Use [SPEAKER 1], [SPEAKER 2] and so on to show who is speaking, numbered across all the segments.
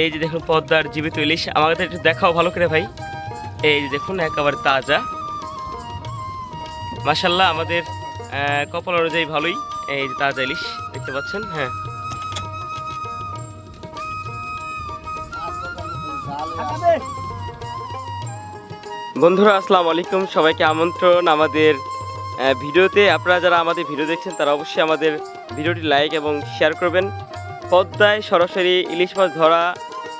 [SPEAKER 1] এই যে দেখুন পদ্মার জীবিত ইলিশ আমাদের একটু দেখাও ভালো করে ভাই। এই যে দেখুন, একেবারে তাজা। মাসাল্লাহ আমাদের কপাল অনুযায়ী ভালোই এই যে তাজা ইলিশ, দেখতে পাচ্ছেন? হ্যাঁ। বন্ধুরা, আসসালামু আলাইকুম। সবাইকে আমন্ত্রণ আমাদের ভিডিওতে। আপনারা যারা আমাদের ভিডিও দেখছেন, তারা অবশ্যই আমাদের ভিডিওটি লাইক এবং শেয়ার করবেন। পদ্মায় সরাসরি ইলিশ মাছ ধরা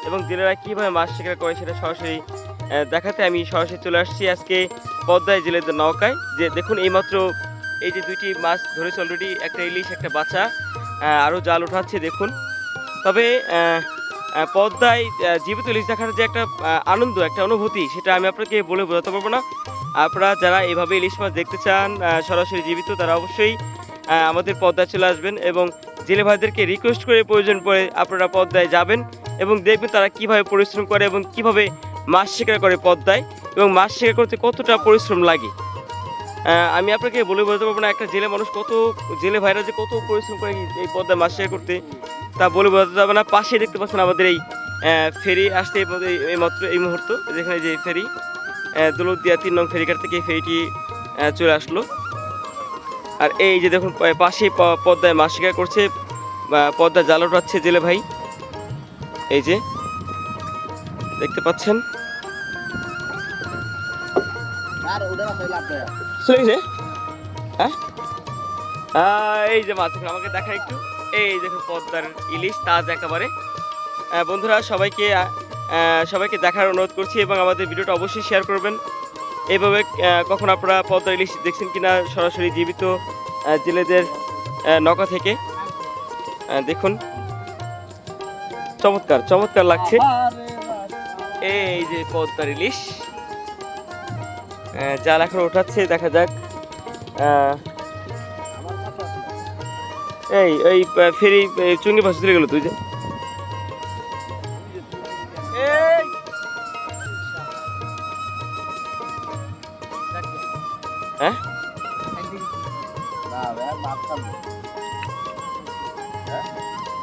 [SPEAKER 1] এবং জেলেরা কীভাবে মাছ শিকার করে সেটা সরাসরি দেখাতে আমি সরাসরি চলে আসছি আজকে পদ্মায় জেলেদের নৌকায়। যে দেখুন, এইমাত্র এই যে দুইটি মাছ ধরেছে অলরেডি একটা ইলিশ, একটা বাচ্চা আরও জাল উঠাচ্ছে, দেখুন। তবে পদ্মায় জীবিত ইলিশ দেখার যে একটা আনন্দ, একটা অনুভূতি, সেটা আমি আপনাকে বলে বোঝাতে পারব না। আপনারা যারা এভাবে ইলিশ মাছ দেখতে চান সরাসরি জীবিত, তারা অবশ্যই আমাদের পদ্মায় চলে আসবেন এবং জেলে ভাইদেরকে রিকোয়েস্ট করে প্রয়োজন পড়ে আপনারা পদ্মায় যাবেন এবং দেখবেন তারা কীভাবে পরিশ্রম করে এবং কীভাবে মাছ শিকার করে পদ্মায় এবং মাছ শিকার করতে কতটা পরিশ্রম লাগে। আমি আপনাকে বলে বোঝাতে পারব না একটা জেলে মানুষ কত, জেলে ভাইরা যে কত পরিশ্রম করে এই পদ্মায় মাছ শিকার করতে, তা বলে বোঝাতে পারব না। পাশে দেখতে পাচ্ছেন আমাদের এই ফেরি আসতে এই মাত্র এই মুহূর্ত, যেখানে যে ফেরি দৌলতদিয়া তিন নং ফেরিঘাট থেকে এই ফেরিটি চলে আসলো। আর এই যে দেখুন পা- পাশেই পদ্মায় মাছ শিকার করছে পদ্মা জাল ওঠাচ্ছে জেলে ভাই। এই যে দেখতে পাচ্ছেন? চলে গেছে? হ্যাঁ? এই যে মাছ আমাকে দেখা একটু। এই দেখুন পদ্মার ইলিশ তাজ একেবারে। বন্ধুরা সবাইকে সবাইকে দেখার অনুরোধ করছি এবং আমাদের ভিডিওটা অবশ্যই শেয়ার করবেন। এইভাবে কখন আপনারা পদ্মার ইলিশ দেখছেন কিনা সরাসরি জীবিত জেলেদের নৌকা থেকে। দেখুন। চমৎকার চমৎকার লাগছে। এই যে পদ্মার ইলিশ। জাল এখন ওঠাচ্ছে দেখা যাক। এই এই ফেরি চুঙ্গি ভাষা চলে গেল তুই যে। হ্যাঁ?
[SPEAKER 2] Né?